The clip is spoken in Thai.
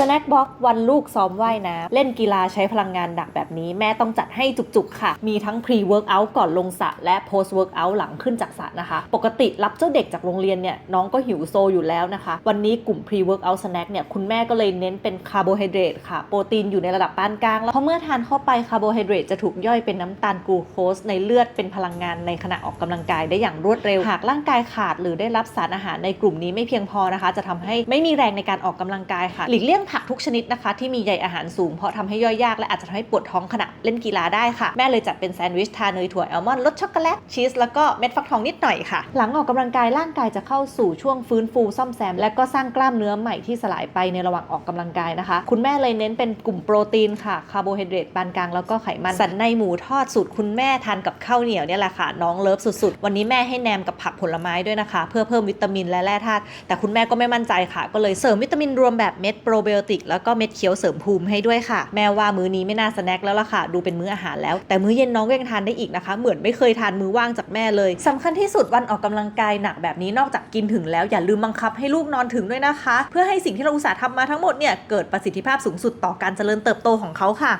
สแน็คบ็อกวันลูกซ้อมว่ายน้ำเล่นกีฬาใช้พลังงานหนักแบบนี้ แม่ต้องจัดให้จุกๆ ค่ะ มีทั้ง pre workout ก่อนลงสระและ post workout หลังขึ้นจากสระนะคะ ปกติรับเจ้าเด็กจากโรงเรียนเนี่ย น้องก็หิวโซอยู่แล้วนะคะ วันนี้กลุ่ม pre workout snack เนี่ย คุณแม่ก็เลยเน้นเป็นคาร์โบไฮเดรตค่ะ โปรตีนอยู่ในระดับปานกลาง แล้วเพราะเมื่อทานเข้าไปคาร์โบไฮเดรตจะถูกย่อยเป็นน้ำตาลกลูโคสในเลือดเป็นพลังงานในขณะออกกำลังกายได้อย่างรวดเร็วหากร่างกายขาด หรือได้รับสารอาหารในกลุ่มนี้ไม่เพียงพอนะคะ จะทำให้ไม่มีแรงในการออกกำลังกายค่ะหลีกเลี่ยงผักทุกชนิดนะคะที่มีใยอาหารสูงเพราะทำให้ย่อยยากและอาจจะทำให้ปวดท้องขณะเล่นกีฬาได้ค่ะ แม่เลยจัดเป็นแซนด์วิชทาเนยถั่วแอลมอนด์รสช็อกโกแลตชีสแล้วก็เม็ดฟักทองนิดหน่อยค่ะ หลังออกกำลังกายร่างกายจะเข้าสู่ช่วงฟื้นฟูซ่อมแซม และก็สร้างกล้ามเนื้อใหม่ที่สลายไปในระหว่างออกกำลังกายนะคะ คุณแม่เลยเน้นเป็นกลุ่มโปรตีนค่ะคาร์โบไฮเดรตปานกลางแล้วก็ไขมันสันในหมูทอดสูตรคุณแม่ทานกับข้าวเหนียวเนี่ยแหละค่ะน้องเลิฟสุดๆ วันนี้แม่ให้แนมกับผักผลไม้ด้วยนะคะ เพื่อเพิ่มวิตามินและแร่ธาตุแต่คุณแม่ก็ไม่มั่นใจค่ะ ก็เลยเสริมวิตามินรวมแบบเม็ดโปรไบโอติกแล้วก็เม็ดเขียวเสริมภูมิให้ด้วยค่ะ แม่ว่ามื้อนี้ไม่น่าสแน็คแล้วล่ะค่ะ ดูเป็นมื้ออาหารแล้ว แต่มื้อเย็นน้องก็ยังทานได้อีกนะคะ เหมือนไม่เคยทานมื้อว่างจากแม่เลยสำคัญที่สุดวันออกกำลังกายหนักแบบนี้นอกจากกินถึงแล้วอย่าลืมบังคับให้ลูกนอนถึงด้วยนะคะ เพื่อให้สิ่งที่เราอุตส่าห์ทำมาทั้งหมดเนี่ยเกิดประสิทธิภาพสูงสุดต่อการเจริญเติบโตของเขาค่ะ